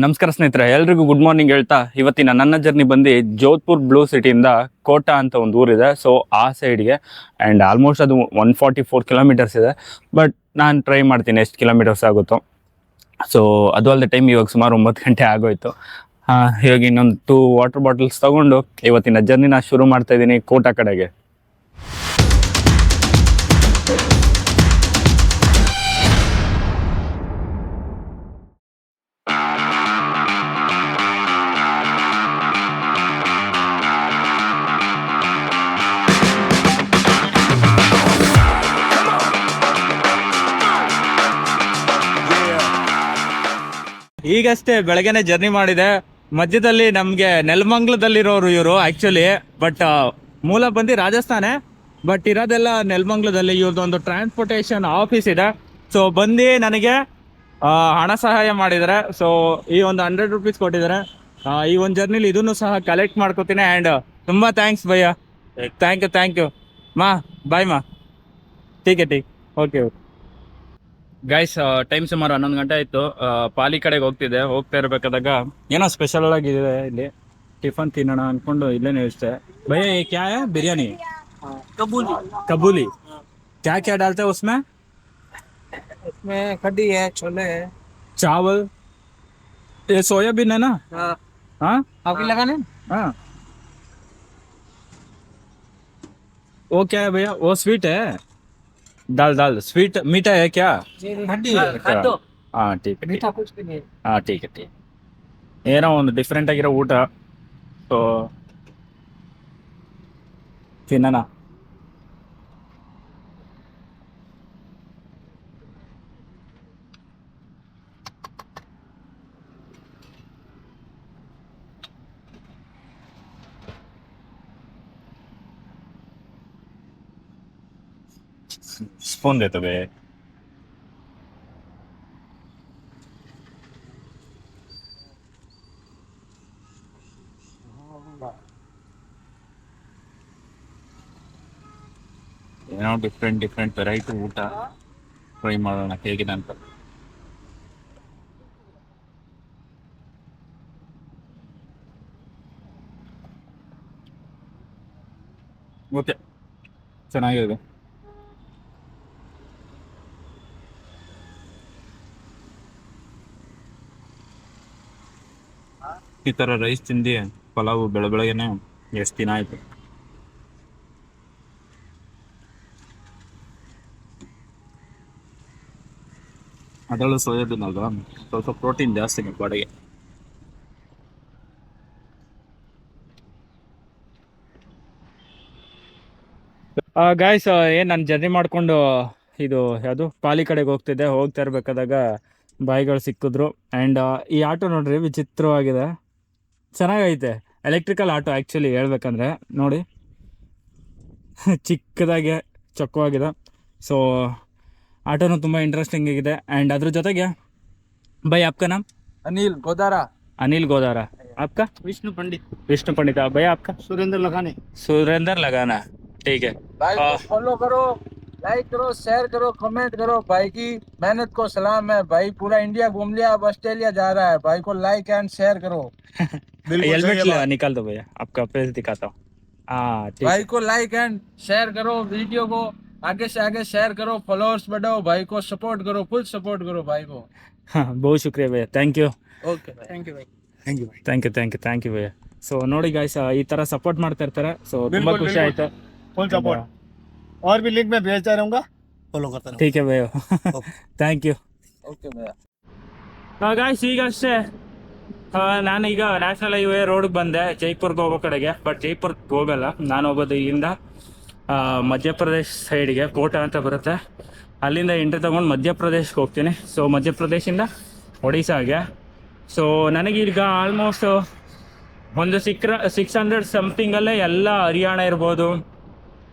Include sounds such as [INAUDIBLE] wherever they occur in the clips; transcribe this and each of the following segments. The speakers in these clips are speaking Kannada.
ನಮಸ್ಕಾರ ಸ್ನೇಹಿತರೆ, ಎಲ್ರಿಗೂ ಗುಡ್ ಮಾರ್ನಿಂಗ್ ಹೇಳ್ತಾ, ಇವತ್ತಿನ ನನ್ನ ಜರ್ನಿ ಬಂದು ಜೋಧ್ಪುರ್ ಬ್ಲೂ ಸಿಟಿಯಿಂದ ಕೋಟಾ ಅಂತ ಒಂದು ಊರಿದೆ. ಸೊ ಆ ಸೈಡ್ಗೆ ಆ್ಯಂಡ್ ಆಲ್ಮೋಸ್ಟ್ ಅದು ಒನ್ ಫಾರ್ಟಿ ಫೋರ್ ಕಿಲೋಮೀಟರ್ಸ್ ಇದೆ. ಬಟ್ ನಾನು ಟ್ರೈ ಮಾಡ್ತೀನಿ ಎಷ್ಟು ಕಿಲೋಮೀಟರ್ಸ್ ಆಗುತ್ತೋ. ಸೊ ಅದು ಅಲ್ಲದೆ ಟೈಮ್ ಇವಾಗ ಸುಮಾರು ಒಂಬತ್ತು ಗಂಟೆ ಆಗೋಯ್ತು. ಇವಾಗ ಇನ್ನೊಂದು ಟೂ ವಾಟರ್ ಬಾಟಲ್ಸ್ ತಗೊಂಡು ಇವತ್ತಿನ ಜರ್ನಿನ ಶುರು ಮಾಡ್ತಾ ಇದ್ದೀನಿ ಕೋಟಾ ಕಡೆಗೆ. ಈಗಷ್ಟೇ ಬೆಳಗ್ಗೆನೆ ಜರ್ನಿ ಮಾಡಿದೆ. ಮಧ್ಯದಲ್ಲಿ ನಮಗೆ ನೆಲಮಂಗ್ಲದಲ್ಲಿರೋರು ಇವರು ಆಕ್ಚುಲಿ ಬಟ್ ಮೂಲ ಬಂದು ರಾಜಸ್ಥಾನೇ. ಬಟ್ ಇರೋದೆಲ್ಲ ನೆಲಮಂಗ್ಲದಲ್ಲಿ ಇವ್ರದ್ದೊಂದು ಟ್ರಾನ್ಸ್ಪೋರ್ಟೇಷನ್ ಆಫೀಸ್ ಇದೆ. ಸೊ ಬಂದು ನನಗೆ ಹಣ ಸಹಾಯ ಮಾಡಿದ್ದಾರೆ. ಸೊ ಈ ಒಂದು ಹಂಡ್ರೆಡ್ ರುಪೀಸ್ ಕೊಟ್ಟಿದ್ದಾರೆ. ಈ ಒಂದು ಜರ್ನಿಲಿ ಇದನ್ನು ಸಹ ಕಲೆಕ್ಟ್ ಮಾಡ್ಕೋತೀನಿ ಆ್ಯಂಡ್ ತುಂಬ ಥ್ಯಾಂಕ್ಸ್ ಭಯ್ಯ. ಥ್ಯಾಂಕ್ ಯು ಥ್ಯಾಂಕ್ ಯು ಮಾ ಬಾಯ್ ಮಾ. ಟೀಕೆ ಟೀಕ್ ಓಕೆ ಓಕೆ ಗೈಸ್ ಟೈಮ್ ಸುಮಾರು ಹನ್ನೊಂದು ಗಂಟೆ ಆಯ್ತು ಆ, ಪಾಲಿ ಕಡೆಗೆ ಹೋಗ್ತಿದ್ದೆ ಹೋಗ್ತಾ ಇರ್ಬೇಕಾದಾಗ ಏನೋ ಸ್ಪೆಷಲ್ ಆಗಿದೆ ಇಲ್ಲಿ ಟಿಫನ್ ತಿನ್ನೋಣ ಅನ್ಕೊಂಡು ಇಲ್ಲೇ ನಿಲ್ಸ್ತೆ ಭಯ ये क्या है बिरयानी कबूली कबूली क्या क्या डालते हैं उसमें इसमें कड़ी है छोले है चावल ये सोयाबीन है ना हाँ हाँ आपकी लगाने हाँ वो क्या है भैया वो स्वीट है दाल दाल स्वीट मीठा है क्या हड्डी है खा दो हाँ ठीक है ठीक मीठा कुछ भी नहीं है ಹಾಂ ಟೀಕ್ ಟೀಕ್ ಏನೋ ಒಂದು ಡಿಫ್ರೆಂಟ್ ಆಗಿರೋ ಊಟ ಸೊ ತಿನ್ನೋಣ ಸ್ಪೂನ್ ದೇತವೆ ಏನೋ ಡಿಫ್ರೆಂಟ್ ಡಿಫ್ರೆಂಟ್ ವೆರೈಟಿ ಊಟ ಟ್ರೈ ಮಾಡೋಣ ಹೇಗಿದೆ ಅಂತ. ಓಕೆ ಚೆನ್ನಾಗಿದೆ. ಈ ತರ ರೈಸ್ ತಿಂದು ಪಲಾವು ಬೆಳ ಬೆಳಗ್ಗೆನೆ ಎಷ್ಟು ದಿನ ಆಯ್ತು? ಅದರಲ್ಲೂ ಸೋಯಾಬೀನ್ ಅಲ್ವಾ? ಸ್ವಲ್ಪ ಪ್ರೋಟೀನ್ ಜಾಸ್ತಿ ಬಾಡಿಗೆ ಗಾಯ್ಸ್ ಏನು ನಾನು ಜರ್ನಿ ಮಾಡಿಕೊಂಡು ಇದು ಯಾವುದು ಪಾಲಿ ಕಡೆಗೆ ಹೋಗ್ತಿದ್ದೆ, ಹೋಗ್ತಾ ಇರ್ಬೇಕಾದಾಗ ಬಾಯಿಗಳು ಸಿಕ್ಕಿದ್ರು. ಆ್ಯಂಡ್ ಈ ಆಟೋ ನೋಡ್ರಿ ವಿಚಿತ್ರವಾಗಿದೆ. ಚೆನ್ನಾಗೈತೆ ಎಲೆಕ್ಟ್ರಿಕಲ್ ಆಟೋ ಆ್ಯಕ್ಚುಲಿ ಹೇಳ್ಬೇಕಂದ್ರೆ ನೋಡಿ [LAUGHS] ಚಿಕ್ಕದಾಗೆ ಚೊಕ್ಕವಾಗಿದೆ ಸೊ ಆಟೋನು ತುಂಬ ಇಂಟ್ರೆಸ್ಟಿಂಗ್ ಆಗಿದೆ ಆ್ಯಂಡ್ ಅದ್ರ ಜೊತೆಗೆ ಬೈ ಆಪ್ಕ ನಾಮ್ अनिल गोदारा अनिल गोदारा आपका विष्णु पंडित विष्णु पंडित भैया आपका सुरेंद्र लगाने सुरेंद्र लगाना ठीक है भाई हाँ। को फॉलो करो लाइक करो शेयर करो कमेंट करो भाई की मेहनत को सलाम है भाई पूरा इंडिया घूम लिया अब ऑस्ट्रेलिया जा रहा है भाई को लाइक एंड शेयर करो [LAUGHS] हेलमेट ले- निकाल दो भैया आपका फेस दिखाता हूँ हाँ ठीक भाई को लाइक एंड शेयर करो वीडियो को आगे से आगे शेयर करो फॉलोअर्स बढ़ाओ भाई को सपोर्ट करो फुल सपोर्ट करो भाई को हाँ बहुत शुक्रिया भैया thank you okay thank you भाई थैंक यू भाई thank you thank you thank you bhaiya so ನೋಡಿ ಗಾಯ್ಸ್ ಈ ಥರ ಸಪೋರ್ಟ್ ಮಾಡ್ತಾ ಇರ್ತಾರೆ ಸೊ ತುಂಬ ಬಿಲ್ಕುಲ್, ಖುಷಿ ಬಿಲ್ಕುಲ್. ಆಯ್ತು फुल सपोर्ट और भी लिंक में भेजता रहूंगा फॉलो करता रहूंगा ಟೀಕೆ ಭಯ್ಯ ಥ್ಯಾಂಕ್ ಯು ओके भैया ಗಾಯ್ಸ್ ಈಗ ಅಷ್ಟೇ ಆ, ನಾನೀಗ ನ್ಯಾಷನಲ್ ಹೈವೇ ರೋಡ್ಗೆ ಬಂದೆ ಜೈಪುರ್ಗೆ ಹೋಗೋ ಕಡೆಗೆ ಬಟ್ ಜೈಪುರ್ಗೆ ಹೋಗಲ್ಲ ನಾನು ಹೋಗೋದು ಇಲ್ಲಿಂದ ಆ, ಮಧ್ಯಪ್ರದೇಶ್ ಸೈಡ್ಗೆ ಕೋಟ ಅಂತ ಬರುತ್ತೆ ಅಲ್ಲಿಂದ ಎಂಟ್ರಿ ತೊಗೊಂಡು ಮಧ್ಯಪ್ರದೇಶ್ಗೆ ಹೋಗ್ತೀನಿ ಸೊ ಮಧ್ಯಪ್ರದೇಶಿಂದ ಒಡಿಶಾಗೆ ಸೊ ನನಗೀಗ ಆಲ್ಮೋಸ್ಟ್ ಒಂದು ಸಿಕ್ರ ಸಿಕ್ಸ್ ಹಂಡ್ರೆಡ್ ಸಮಥಿಂಗಲ್ಲೇ ಎಲ್ಲ ಹರಿಯಾಣ ಇರ್ಬೋದು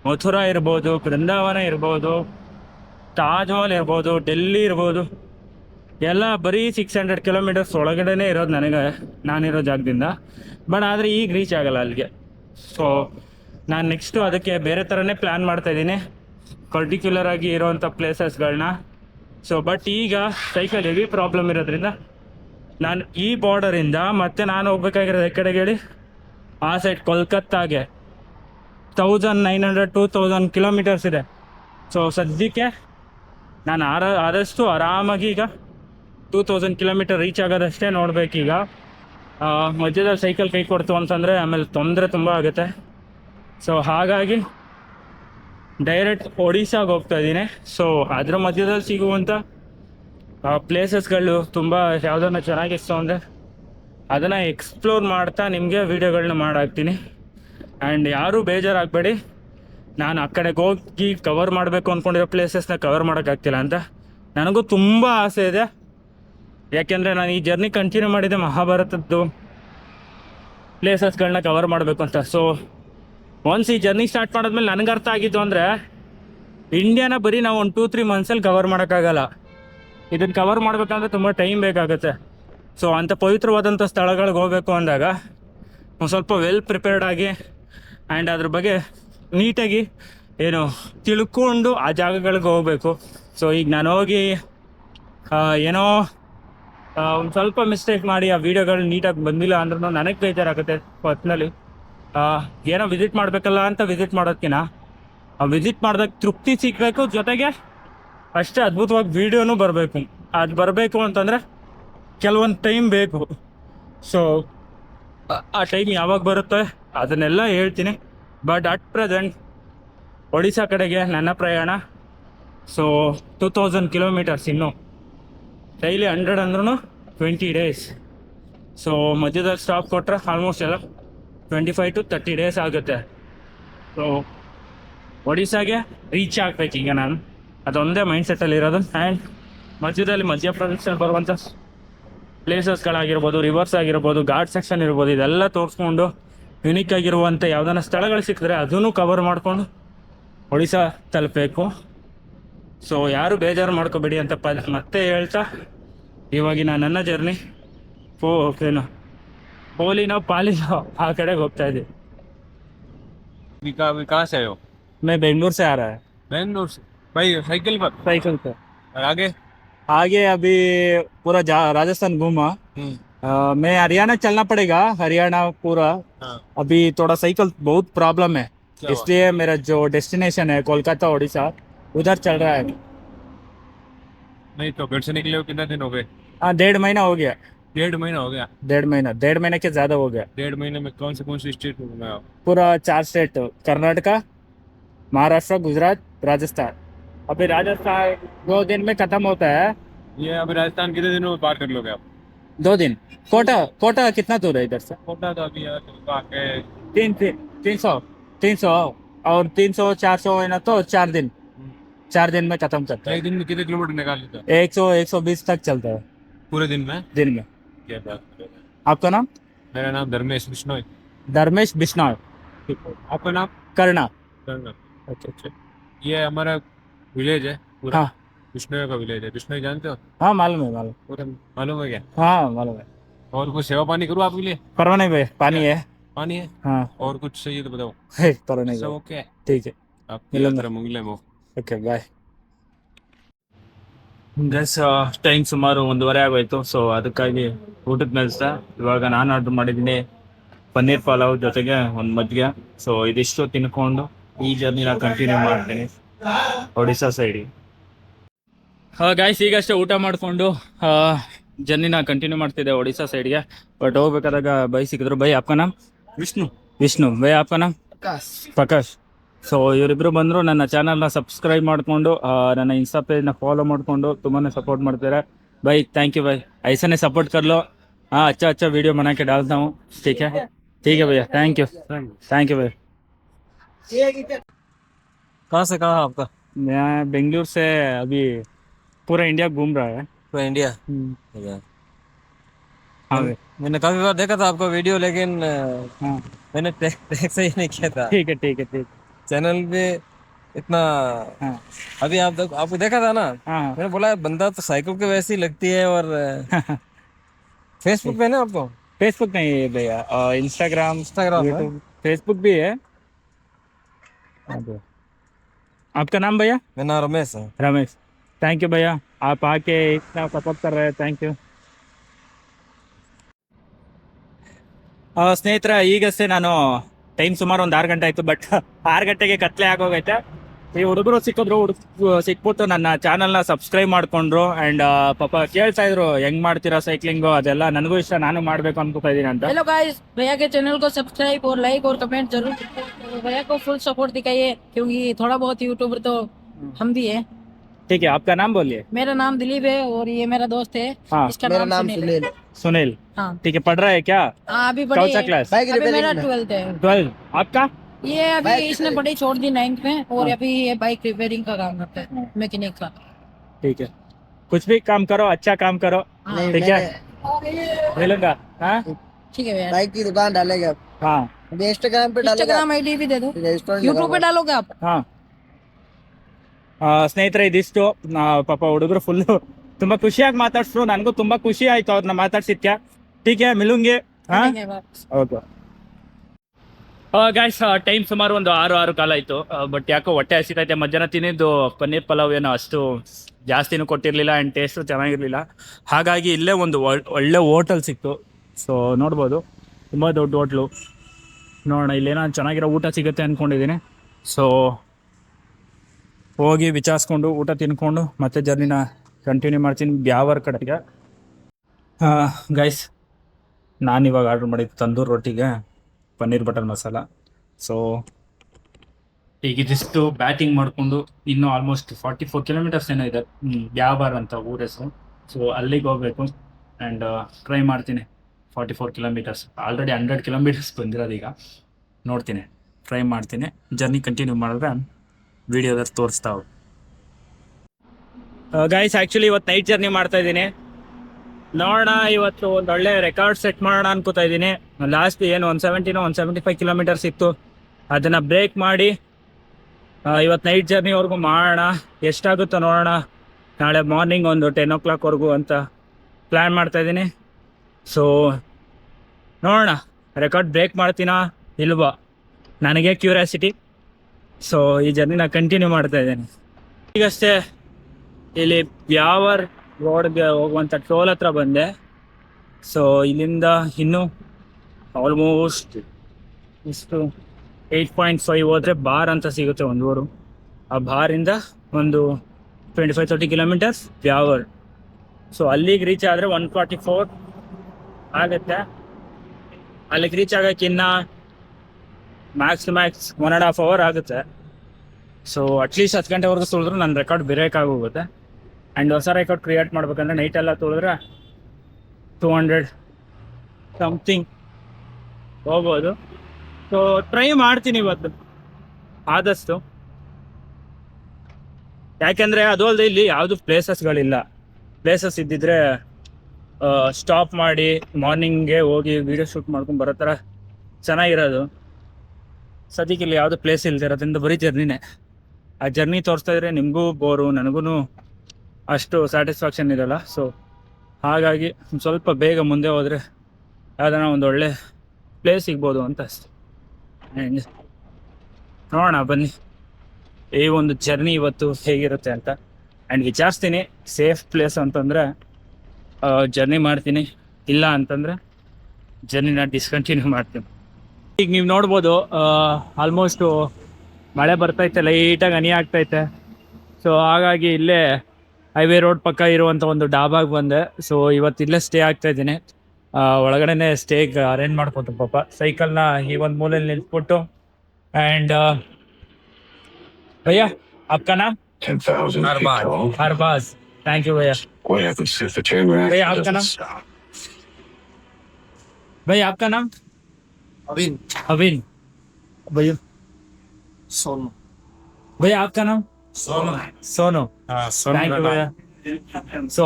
ಮಥುರಾ ಇರ್ಬೋದು, ಬೃಂದಾವನ ಇರ್ಬೋದು ತಾಜ್ ಮಹಲ್ ಇರ್ಬೋದು, ಡೆಲ್ಲಿ ಇರ್ಬೋದು. ಎಲ್ಲ ಬರೀ ಸಿಕ್ಸ್ ಹಂಡ್ರೆಡ್ ಕಿಲೋಮೀಟರ್ಸ್ ಒಳಗಡೆನೇ ಇರೋದು ನನಗೆ, ನಾನಿರೋ ಜಾಗದಿಂದ. ಬಟ್ ಆದರೆ ಈಗ ರೀಚ್ ಆಗಲ್ಲ ಅಲ್ಲಿಗೆ. ಸೊ ನಾನು ನೆಕ್ಸ್ಟು ಅದಕ್ಕೆ ಬೇರೆ ಥರನೇ ಪ್ಲ್ಯಾನ್ ಮಾಡ್ತಾಯಿದ್ದೀನಿ ಪರ್ಟಿಕ್ಯುಲರ್ ಆಗಿ ಇರೋವಂಥ ಪ್ಲೇಸಸ್ಗಳನ್ನ ಸೊ ಬಟ್ ಈಗ ಸೈಕಲ್ ಹೆವಿ ಪ್ರಾಬ್ಲಮ್ ಇರೋದ್ರಿಂದ ನಾನು ಈ ಬಾರ್ಡರಿಂದ ಮತ್ತೆ ನಾನು ಹೋಗ್ಬೇಕಾಗಿರೋದು ಕಡೆಗೆ ಹೇಳಿ ಆ side ಕೋಲ್ಕತ್ತಾಗೆ. Thousand nine hundred two thousand kilometres ಇದೆ. ಸೊ ಸದ್ಯಕ್ಕೆ ನಾನು ಆರ, ಆದಷ್ಟು ಆರಾಮಾಗಿ ಈಗ ಟೂ ತೌಸಂಡ್ ಕಿಲೋಮೀಟರ್ ರೀಚ್ ಆಗೋದಷ್ಟೇ ನೋಡಬೇಕೀಗ ಮಧ್ಯದಲ್ಲಿ ಸೈಕಲ್ ಕೈ ಕೊಡ್ತು ಅಂತಂದರೆ ಆಮೇಲೆ ತೊಂದರೆ ತುಂಬ ಆಗುತ್ತೆ. ಸೊ ಹಾಗಾಗಿ ಡೈರೆಕ್ಟ್ ಒಡಿಶಾಗೆ ಹೋಗ್ತಾ ಇದ್ದೀನಿ. ಸೊ ಅದರ ಮಧ್ಯದಲ್ಲಿ ಸಿಗುವಂಥ ಪ್ಲೇಸಸ್ಗಳು ತುಂಬ ಯಾವುದನ್ನ ಚೆನ್ನಾಗಿತ್ತು ಅಂದರೆ ಅದನ್ನು ಎಕ್ಸ್ಪ್ಲೋರ್ ಮಾಡ್ತಾ ನಿಮಗೆ ವೀಡಿಯೋಗಳನ್ನ ಮಾಡಾಕ್ತೀನಿ. ಆ್ಯಂಡ್ ಯಾರೂ ಬೇಜಾರಾಗಬೇಡಿ. ನಾನು ಆ ಕಡೆಗೆ ಹೋಗಿ ಕವರ್ ಮಾಡಬೇಕು ಅಂದ್ಕೊಂಡಿರೋ ಪ್ಲೇಸಸ್ನ ಕವರ್ ಮಾಡೋಕ್ಕಾಗ್ತಿಲ್ಲ ಅಂತ. ನನಗೂ ತುಂಬ ಆಸೆ ಇದೆ. ಯಾಕೆಂದರೆ ನಾನು ಈ ಜರ್ನಿ ಕಂಟಿನ್ಯೂ ಮಾಡಿದೆ ಮಹಾಭಾರತದ್ದು ಪ್ಲೇಸಸ್ಗಳನ್ನ ಕವರ್ ಮಾಡಬೇಕು ಅಂತ. ಸೊ ಒನ್ಸ್ ಈ ಜರ್ನಿ ಸ್ಟಾರ್ಟ್ ಮಾಡಿದ್ಮೇಲೆ ನನಗೆ ಅರ್ಥ ಆಗಿದ್ದು ಅಂದರೆ ಇಂಡಿಯಾನ ಬರೀ ನಾವು ಒಂದು ಟೂ ತ್ರೀ ಮಂತ್ಸಲ್ಲಿ ಕವರ್ ಮಾಡೋಕ್ಕಾಗಲ್ಲ. ಇದನ್ನು ಕವರ್ ಮಾಡಬೇಕಂದ್ರೆ ತುಂಬ ಟೈಮ್ ಬೇಕಾಗುತ್ತೆ. ಸೊ ಅಂಥ ಪವಿತ್ರವಾದಂಥ ಸ್ಥಳಗಳಿಗೆ ಹೋಗಬೇಕು ಅಂದಾಗ, ಒಂದು ಸ್ವಲ್ಪ ವೆಲ್ ಪ್ರಿಪೇರ್ಡ್ ಆಗಿ ಆ್ಯಂಡ್ ಅದ್ರ ಬಗ್ಗೆ ನೀಟಾಗಿ ಏನು ತಿಳ್ಕೊಂಡು ಆ ಜಾಗಗಳಿಗೆ ಹೋಗಬೇಕು. ಸೊ ಈಗ ನಾನು ಹೋಗಿ ಏನೋ ಒಂದು ಸ್ವಲ್ಪ ಮಿಸ್ಟೇಕ್ ಮಾಡಿ ಆ ವೀಡಿಯೋಗಳು ನೀಟಾಗಿ ಬಂದಿಲ್ಲ ಅಂದ್ರೂ ನನಗೆ ಬೇಜಾರಾಗುತ್ತೆ ಪರ್ಸ್ನಲಿ ಏನೋ ವಿಸಿಟ್ ಮಾಡಬೇಕಲ್ಲ ಅಂತ ವಿಸಿಟ್ ಮಾಡೋದಕ್ಕಿಂತ ಆ ವಿಸಿಟ್ ಮಾಡಿದಾಗ ತೃಪ್ತಿ ಸಿಗಬೇಕು, ಜೊತೆಗೆ ಅಷ್ಟೇ ಅದ್ಭುತವಾಗಿ ವೀಡಿಯೋನೂ ಬರಬೇಕು. ಅದು ಬರಬೇಕು ಅಂತಂದರೆ ಕೆಲವೊಂದು ಟೈಮ್ ಬೇಕು. ಸೊ ಆ ಟೈಮ್ ಯಾವಾಗ ಬರುತ್ತೆ? ಅದನ್ನೆಲ್ಲ ಹೇಳ್ತೀನಿ. ಬಟ್ ಅಟ್ ಪ್ರೆಸೆಂಟ್ ಒಡಿಶಾ ಕಡೆಗೆ ನನ್ನ ಪ್ರಯಾಣ ಸೊ ಟೂ ತೌಸಂಡ್ ಕಿಲೋಮೀಟರ್ಸ್ ಇನ್ನು. ಡೈಲಿ ಹಂಡ್ರೆಡ್ ಅಂದ್ರೂ ಟ್ವೆಂಟಿ ಡೇಸ್ ಸೊ ಮಧ್ಯದಲ್ಲಿ ಸ್ಟಾಪ್ ಕೊಟ್ಟರೆ ಆಲ್ಮೋಸ್ಟ್ ಎಲ್ಲ twenty five to thirty days ಆಗುತ್ತೆ. ಸೊ ಒಡಿಶಾಗೆ ರೀಚ್ ಆಗ್ಬೇಕು ಈಗ ನಾನು. ಅದೊಂದೇ ಮೈಂಡ್ ಸೆಟ್ಟಲ್ಲಿ ಇರೋದು. ಆ್ಯಂಡ್ ಮಧ್ಯದಲ್ಲಿ ಮಧ್ಯಪ್ರದೇಶದಲ್ಲಿ ಬರುವಂಥ ಪ್ಲೇಸಸ್ಗಳಾಗಿರ್ಬೋದು ರಿವರ್ಸ್ ಆಗಿರ್ಬೋದು ಘಾಟ್ ಸೆಕ್ಷನ್ ಇರ್ಬೋದು, ಇದೆಲ್ಲ ತೋರಿಸ್ಕೊಂಡು ಯುನಿಕ್ ಆಗಿರುವಂಥ ಯಾವ್ದಾನ ಸ್ಥಳಗಳು ಸಿಕ್ಕಿದ್ರೆ ಅದನ್ನು ಕವರ್ ಮಾಡಿಕೊಂಡು ಒಡಿಶಾ ತಲುಪಬೇಕು ಸೊ ಯಾರು ಬೇಜಾರು ಮಾಡ್ಕೋಬೇಡಿ ಅಂತ ಪ ಮತ್ತೆ ಹೇಳ್ತಾ ಇವಾಗಿನ ನನ್ನ ಜರ್ನಿ ಪೋ ಏನು ಪೋಲಿನೋ ಪಾಲಿನೋ ಆ ಕಡೆಗೆ ಹೋಗ್ತಾ ಇದ್ದೀವಿ अभी कहाँ अभी कहाँ से आए हो मैं बेंगलोर से आ रहा है बेंगलोर से भाई साइकिल पर साइकिल पे और आगे आगे अभी पूरा जा राजस्थान घूमा मैं हरियाणा चलना पड़ेगा हरियाणा पूरा। हाँ। अभी थोड़ा साइकिल बहुत प्रॉब्लम है। इसलिए मेरा जो डेस्टिनेशन है कोलकाता उड़ीसा उधर चल रहा है। नहीं तो घर से निकले हो कितना दिन हो गए? हाँ डेढ़ महीना हो गया। डेढ़ महीना हो गया? डेढ़ महीना डेढ़ महीने के ज़्यादा हो गया। डेढ़ महीने में कौन से कौन सी स्टेट में पूरा चार स्टेट कर्नाटका महाराष्ट्र गुजरात राजस्थान। अभी राजस्थान दो दिन में खत्म होता है। ये अभी राजस्थान कितने दिनों में पार कर लोगे आप? दो दिन। कोटा कोटा कितना दूर है इधर से? कोटा तो अभी तीन तीन तीन सौ तीन सौ और तीन सौ चार सौ है ना तो चार दिन। चार दिन में खत्म करता है। एक दिन में कितने किलोमीटर निकाल लेते हो? एक सौ एक सौ बीस तक चलता है। पूरे दिन में? दिन में। क्या बात हो? आपका नाम? मेरा नाम धर्मेश बिश्नोई। धर्मेश बिश्नोई। आपका नाम? करना। धर्मेश। अच्छा अच्छा। ये हमारा विलेज है पूरा। हाँ। बिश्नोई का विलेज है बिश्नोई जानते हो हाँ मालूम है मालूम पूरा मालूम है क्या हाँ मालूम है और कुछ सेवा पानी करूँ आपके लिए परवा नहीं भाई पानी है पानी है हाँ और कुछ चाहिए तो बताओ है परवा नहीं सब भाई ओके है ठीक है आपकी मिलूंगा। यात्रा मुंगले में हो। ಓಕೆ ಬಾಯ್ ಗಸ್ ಟೈಮ್ ಸುಮಾರು ಒಂದೂವರೆ ಆಗೋಯ್ತು ಸೊ ಅದಕ್ಕಾಗಿ ಊಟಕ್ಕೆ ನಿಲ್ಲಿಸ್ದೆ ಇವಾಗ ನಾನು ಆರ್ಡರ್ ಮಾಡಿದ್ದೀನಿ ಪನ್ನೀರ್ ಪಲಾವ್ ಜೊತೆಗೆ ಒಂದು ಮಜ್ಜಿಗೆ ಸೊ ಇದಿಷ್ಟು ತಿನ್ಕೊಂಡು ಈ ಜರ್ನಿನ ಕಂಟಿನ್ಯೂ ಮಾಡ್ತೀನಿ ಒಡಿಶಾ ಸೈಡಿಗೆ ಗಾಯ್ಸ್ ಈಗಷ್ಟೇ ಊಟ ಮಾಡಿಕೊಂಡು ಜರ್ನಿನ ಕಂಟಿನ್ಯೂ ಮಾಡ್ತಿದ್ದೆ ಒಡಿಶಾ ಸೈಡ್ಗೆ ಬಟ್ ಹೋಗ್ಬೇಕಾದಾಗ ಬೈ ಸಿಕ್ಕಿದ್ರು by ಆಪ್ಕ NAM Vishnu Vishnu by ಆಪ್ಕ NAM Prakash so ಇವರಿಬ್ರು ಬಂದರು ನನ್ನ ಚಾನಲ್ನ ಸಬ್ಸ್ಕ್ರೈಬ್ ಮಾಡಿಕೊಂಡು ನನ್ನ ಇನ್ಸ್ಟಾ ಪೇಜ್ನ ಫಾಲೋ ಮಾಡಿಕೊಂಡು ತುಂಬಾ ಸಪೋರ್ಟ್ ಮಾಡ್ತಾರೆ भाई थैंक यू भाई ऐसा नहीं सपोर्ट कर लो हाँ अच्छा अच्छा वीडियो बना के डालता हूँ ठीक है ठीक है भैया थैंक यू थैंक यू भैया कहाँ से कहाँ आपका मैं बेंगलुरु से अभी पूरा इंडिया घूम रहा है। पूरा इंडिया हाँ। मैंने काफ़ी बार देखा था आपका वीडियो लेकिन हाँ। मैंने टैग टैग सही नहीं किया था। ठीक है ठीक है ठीक। चैनल पे इतना हाँ। अभी आप देख- आपको देखा था ना? हाँ। मैंने बोला बंदा तो साइकिल के वैसे ही लगती है और फेसबुक [LAUGHS] पे है ना आपको? फेसबुक नहीं है भैया इंस्टाग्राम इंस्टाग्राम फेसबुक भी है। हाँ। आपका नाम भैया? मेरा नाम रमेश है। रमेश। थैंक यू भैया आप आके इतना सपोर्ट कर रहे हैं थैंक यू ಆ, ಸ್ನೇಹಿತರೆ ಈಗಷ್ಟೇ ನಾನು ಟೈಮ್ ಸುಮಾರು ಒಂದು ಆರು ಗಂಟೆ ಆಯ್ತು ಬಟ್ [LAUGHS] ಆರು ಗಂಟೆಗೆ ಕತ್ಲೆ ಆಗೋಗೈತೆ ಈ ಹುಡುಗರು ಸಿಕ್ಕಿದ್ರು ಹುಡುಗ ಸಿಕ್ಬಿಟ್ಟು ನನ್ನ ಚಾನಲ್ನ ಸಬ್ಸ್ಕ್ರೈಬ್ ಮಾಡ್ಕೊಂಡ್ರು ಅಂಡ್ ಪಾಪ ಕೇಳ್ತಾ ಇದ್ರು ಹೆಂಗ್ ಮಾಡ್ತೀರಾ ಸೈಕ್ಲಿಂಗು ಅದೆಲ್ಲ ನನಗೂ ಇಷ್ಟ ನಾನು ಮಾಡ್ಬೇಕು ಅನ್ಕೋತಾ ಇದೀನಿ ಅಂತ हेलो गाइस भैया के चैनल को सब्सक्राइब और लाइक और कमेंट जरूर कीजिए। भैया को फुल सपोर्ट दिखाइए क्योंकि थोड़ा बहुत यूट्यूबर तो हम भी है ठीक है आपका नाम बोलिए। मेरा नाम दिलीप है और ये मेरा दोस्त है। हाँ। इसका मेरा नाम, सुनील है। सुनील। हाँ। ठीक है पढ़ रहा है क्या? हाँ अभी कौन सा क्लास अभी मेरा ट्वेल्थ है। ट्वेल्व आपका? ये अभी इसने पढ़ी छोड़ दी नाइन्थ में और अभी ये बाइक रिपेयरिंग का काम करता है मैकेनिक का। ठीक है। कुछ भी काम करो अच्छा काम करो। हाँ। ठीक है? मिलूँगा। हाँ? ठीक है भैया। बाइक की दुकान डालेगा हाँ। इंस्टाग्राम पे डालेगा इंस्टाग्राम आईडी भी दे दो। है, यूट्यूब पे डालोगे। आप? ಆ, ಸ್ನೇಹಿತರೆ, ಇದಿಷ್ಟು. ಪಾಪ ಹುಡುಗರು ಫುಲ್ಲು ತುಂಬಾ ಖುಷಿಯಾಗಿ ಮಾತಾಡ್ಸ್ರು ನನಗೂ ತುಂಬಾ ಖುಷಿ ಆಯ್ತು ಅವ್ರನ್ನ ಮಾತಾಡ್ಸಿದ್ಯಾ ಟೀಕೆ ಮಿಲುಂಗಿ. ಓಕೆ ಗಾಯ್ಸ್ ಟೈಮ್ ಸುಮಾರು ಒಂದು ಆರು ಆರು ಕಾಲ ಆಯ್ತು. ಬಟ್ ಯಾಕೋ ಹೊಟ್ಟೆ ಹಸಿತೈತೆ ಮಧ್ಯಾಹ್ನ ತಿನ್ನಿದ್ದು ಪನ್ನೀರ್ ಪಲಾವ್ ಏನೋ ಅಷ್ಟು ಜಾಸ್ತಿನೂ ಕೊಟ್ಟಿರಲಿಲ್ಲ ಆ್ಯಂಡ್ ಟೇಸ್ಟು ಚೆನ್ನಾಗಿರ್ಲಿಲ್ಲ. ಹಾಗಾಗಿ ಇಲ್ಲೇ ಒಂದು ಒಳ್ಳೆ ಹೋಟೆಲ್ ಸಿಕ್ತು. ಸೊ ನೋಡ್ಬೋದು. ತುಂಬ ದೊಡ್ಡ ಹೋಟ್ಲು. ನೋಡೋಣ, ಇಲ್ಲೇನೋ ಚೆನ್ನಾಗಿರೋ ಊಟ ಸಿಗುತ್ತೆ ಅಂದ್ಕೊಂಡಿದ್ದೀನಿ ಸೊ ಹೋಗಿ ವಿಚಾರಿಸ್ಕೊಂಡು ಊಟ ತಿನ್ಕೊಂಡು ಮತ್ತೆ ಜರ್ನಿನ ಕಂಟಿನ್ಯೂ ಮಾಡ್ತೀನಿ ಬ್ಯಾವರ್ ಕಡೆಗೆ ಗೈಸ್ ನಾನು ಇವಾಗ ಆರ್ಡ್ರ್ ಮಾಡಿದ್ದು ತಂದೂರು ರೊಟ್ಟಿಗೆ ಪನ್ನೀರ್ ಬಟರ್ ಮಸಾಲ. ಸೊ ಈಗ ಇದಿಷ್ಟು ಬ್ಯಾಟಿಂಗ್ ಮಾಡಿಕೊಂಡು ಇನ್ನೂ ಆಲ್ಮೋಸ್ಟ್ ಫಾರ್ಟಿ ಫೋರ್ ಕಿಲೋಮೀಟರ್ಸ್ ಏನೋ ಇದೆ ಬ್ಯಾಬಾರ್ ಅಂತ ಊರ ಹೆಸರು. ಸೊ ಅಲ್ಲಿಗೆ ಹೋಗ್ಬೇಕು ಆ್ಯಂಡ್ ಟ್ರೈ ಮಾಡ್ತೀನಿ forty four kilometres already hundred kilometres ಬಂದಿರೋದು ಈಗ. ನೋಡ್ತೀನಿ ಟ್ರೈ ಮಾಡ್ತೀನಿ. ಜರ್ನಿ ಕಂಟಿನ್ಯೂ ಮಾಡಿದ್ರೆ ವಿಡಿಯೋದಲ್ಲಿ ತೋರಿಸ್ತಾವೆ. ಗೈಸ್ ಆ್ಯಕ್ಚುಲಿ ಇವತ್ತು ನೈಟ್ ಜರ್ನಿ ಮಾಡ್ತಾ ಇದ್ದೀನಿ. ನೋಡೋಣ, ಇವತ್ತು ಒಂದು ಒಳ್ಳೆ ರೆಕಾರ್ಡ್ ಸೆಟ್ ಮಾಡೋಣ ಅನ್ಕೋತಾ ಇದ್ದೀನಿ. ಲಾಸ್ಟ್ ಏನು ಒನ್ ಸೆವೆಂಟಿನೋ ಒನ್ ಸೆವೆಂಟಿ ಫೈವ್ ಕಿಲೋಮೀಟರ್ಸ್ ಇತ್ತು. ಅದನ್ನು ಬ್ರೇಕ್ ಮಾಡಿ ಇವತ್ತು ನೈಟ್ ಜರ್ನಿವರೆಗೂ ಮಾಡೋಣ. ಎಷ್ಟಾಗುತ್ತೋ ನೋಡೋಣ. ನಾಳೆ ಮಾರ್ನಿಂಗ್ ಒಂದು ಟೆನ್ ಓ ಕ್ಲಾಕ್ವರೆಗೂ ಅಂತ ಪ್ಲ್ಯಾನ್ ಮಾಡ್ತಾ ಇದ್ದೀನಿ. ಸೊ ನೋಡೋಣ. ರೆಕಾರ್ಡ್ ಬ್ರೇಕ್ ಮಾಡ್ತೀನಾ, ಇಲ್ವಾ? ನನಗೆ ಕ್ಯೂರಿಯಾಸಿಟಿ ಸೊ ಈ ಜರ್ನಿ ಜರ್ನಿನ ಕಂಟಿನ್ಯೂ ಮಾಡ್ತಾ ಇದ್ದೇನೆ. ಈಗಷ್ಟೇ ಇಲ್ಲಿ ಬ್ಯಾವರ್ ರೋಡ್ಗೆ ಹೋಗುವಂಥ ಟೋಲ್ ಹತ್ರ ಬಂದೆ. ಸೊ ಇಲ್ಲಿಂದ ಇನ್ನೂ ಆಲ್ಮೋಸ್ಟ್ ಇಷ್ಟು ಏಯ್ಟ್ ಪಾಯಿಂಟ್ ಫೈವ್ ಹೋದರೆ ಬಾರ್ ಅಂತ ಸಿಗುತ್ತೆ ಒಂದು ಊರು ಆ ಬಾರಿಂದ ಒಂದು twenty five thirty kilometres Beawar so ಅಲ್ಲಿಗೆ ರೀಚ್ ಆದರೆ ಒನ್ ಫಾರ್ಟಿ ಫೋರ್ ಆಗುತ್ತೆ. ಅಲ್ಲಿಗೆ reach ಆಗೋಕ್ಕಿನ್ನ max to max one and half hour ಆಗುತ್ತೆ. ಸೊ ಅಟ್ಲೀಸ್ಟ್ ಹತ್ತು ಗಂಟೆವರೆಗೂ ತೊಳೆದ್ರೆ ನನ್ನ ರೆಕಾರ್ಡ್ ಬ್ರೇಕ್ ಆಗೋಗುತ್ತೆ. ಆ್ಯಂಡ್ ಹೊಸ ರೆಕಾರ್ಡ್ ಕ್ರಿಯೇಟ್ ಮಾಡ್ಬೇಕಂದ್ರೆ ನೈಟ್ ಎಲ್ಲ ತೊಳೆದ್ರೆ ಟೂ ಹಂಡ್ರೆಡ್ ಸಮಥಿಂಗ್ ಹೋಗ್ಬೋದು. ಸೊ ಟ್ರೈ ಮಾಡ್ತೀನಿ ಇವತ್ತು. ಆದಷ್ಟು. ಯಾಕೆಂದರೆ ಅದು ಅಲ್ಲದೆ ಇಲ್ಲಿ ಯಾವುದು ಪ್ಲೇಸಸ್ಗಳಿಲ್ಲ ಪ್ಲೇಸಸ್ ಇದ್ದಿದ್ರೆ ಸ್ಟಾಪ್ ಮಾಡಿ ಮಾರ್ನಿಂಗೇ ಹೋಗಿ ವೀಡಿಯೋ ಶೂಟ್ ಮಾಡ್ಕೊಂಡು ಬರೋ ಥರ ಚೆನ್ನಾಗಿರೋದು. ಸದ್ಯಕ್ಕೆ ಇಲ್ಲಿ ಯಾವುದು ಪ್ಲೇಸ್ ಇಲ್ದಿರೋದ್ರಿಂದ ಬರೀ ಜರ್ನಿನೇ. ಆ ಜರ್ನಿ ತೋರಿಸ್ತಾ ಇದ್ರೆ ನಿಮಗೂ ಬೋರು ನನಗೂ ಅಷ್ಟು ಸ್ಯಾಟಿಸ್ಫ್ಯಾಕ್ಷನ್ ಇರಲ್ಲ. ಸೊ ಹಾಗಾಗಿ ಸ್ವಲ್ಪ ಬೇಗ ಮುಂದೆ ಹೋದರೆ ಯಾವ್ದಾನ ಒಂದು ಒಳ್ಳೆ ಪ್ಲೇಸ್ ಸಿಗ್ಬೋದು ಅಂತ ಅಷ್ಟೆ. ನೋಡೋಣ, ಬನ್ನಿ. ಈ ಒಂದು ಜರ್ನಿ ಇವತ್ತು ಹೇಗಿರುತ್ತೆ ಅಂತ. ಆ್ಯಂಡ್ ವಿಚಾರಿಸ್ತೀನಿ ಸೇಫ್ ಪ್ಲೇಸ್ ಅಂತಂದರೆ ಜರ್ನಿ ಮಾಡ್ತೀನಿ. ಇಲ್ಲ ಅಂತಂದರೆ ಜರ್ನಿನ ಡಿಸ್ಕಂಟಿನ್ಯೂ ಮಾಡ್ತೀನಿ. ಈಗ ನೀವು ನೋಡ್ಬೋದು ಆಲ್ಮೋಸ್ಟು ಮಳೆ ಬರ್ತೈತೆ ಲೈಟಾಗಿ ಹನಿ ಆಗ್ತೈತೆ ಸೊ ಹಾಗಾಗಿ ಇಲ್ಲೇ ಹೈವೇ ರೋಡ್ ಪಕ್ಕ ಇರುವಂಥ ಒಂದು ಡಾಬಾಗೆ ಬಂದೆ. ಸೊ ಇವತ್ತು ಇಲ್ಲೇ ಸ್ಟೇ ಆಗ್ತಾ ಇದ್ದೀನಿ. ಒಳಗಡೆನೆ ಸ್ಟೇಗೆ ಅರೇಂಜ್ ಮಾಡ್ಕೊತು ಪಾಪ. ಸೈಕಲ್ನ ಈ ಒಂದು ಮೂಲೆಯಲ್ಲಿ ನಿಲ್ಸ್ಬಿಟ್ಟು ಆ್ಯಂಡ್ ಭಯ್ಯ ಅಕ್ಕನ ಹರ್ಬಾಸ್ ಥ್ಯಾಂಕ್ ಯು ಭಯ್ಯ. ಭಯ್ಯ ಅಕ್ಕನ ಭಯ್ಯ ಅಕ್ಕನ अविन अविन भैया सोनू भैया आपका नाम सोनू सोनू हाँ ಥ್ಯಾಂಕ್ ಯು ಭಯ್ಯ ಸೊ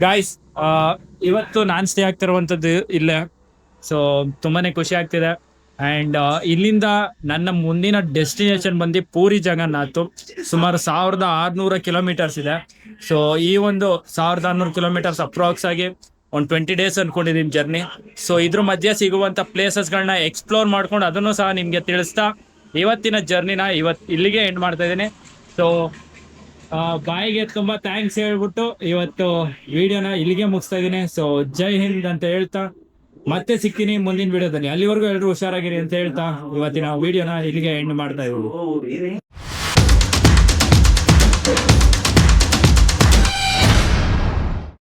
ಗಾಯ್ಸ್ ಇವತ್ತು ನಾನು ಸ್ಟೇ ಆಗ್ತಿರುವಂಥದ್ದು ಇಲ್ಲೇ ಸೊ ತುಂಬಾನೇ ಖುಷಿ ಆಗ್ತಿದೆ ಆ್ಯಂಡ್ ಇಲ್ಲಿಂದ ನನ್ನ ಮುಂದಿನ ಡೆಸ್ಟಿನೇಷನ್ ಬಂದು ಪೂರಿ ಜಗನ್ನಾಥ್ ಸುಮಾರು ಸಾವಿರದ ಆರುನೂರ ಕಿಲೋಮೀಟರ್ಸ್ ಇದೆ ಸೊ ಈ ಒಂದು ಸಾವಿರದ ಆರುನೂರು ಕಿಲೋಮೀಟರ್ಸ್ ಅಪ್ರಾಕ್ಸ್ ಆಗಿ ಒಂದು ಟ್ವೆಂಟಿ ಡೇಸ್ ಅನ್ಕೊಂಡಿದ್ದೀನಿ ಜರ್ನಿ ಸೊ ಇದ್ರ ಮಧ್ಯೆ ಸಿಗುವಂಥ ಪ್ಲೇಸಸ್ಗಳನ್ನ ಎಕ್ಸ್ಪ್ಲೋರ್ ಮಾಡ್ಕೊಂಡು ಅದನ್ನು ಸಹ ನಿಮಗೆ ತಿಳಿಸ್ತಾ ಇವತ್ತಿನ ಜರ್ನಿನ ಇವತ್ತು ಇಲ್ಲಿಗೆ ಎಂಡ್ ಮಾಡ್ತಾ ಇದ್ದೀನಿ. ಸೊ ಬಾಯಿಗೆ ತುಂಬ ಥ್ಯಾಂಕ್ಸ್ ಹೇಳ್ಬಿಟ್ಟು ಇವತ್ತು ವಿಡಿಯೋನ ಇಲ್ಲಿಗೆ ಮುಗಿಸ್ತಾ ಇದ್ದೀನಿ. ಸೊ ಜೈ ಹಿಂದ್ ಅಂತ ಹೇಳ್ತಾ ಮತ್ತೆ ಸಿಗ್ತೀನಿ ಮುಂದಿನ ವಿಡಿಯೋದಲ್ಲಿ ಅಲ್ಲಿವರೆಗೂ ಎಲ್ಲರೂ ಹುಷಾರಾಗಿರಿ ಅಂತ ಹೇಳ್ತಾ ಇವತ್ತಿನ ವಿಡಿಯೋನ ಇಲ್ಲಿಗೆ ಎಂಡ್ ಮಾಡ್ತಾ ಇದ್ದೀವಿ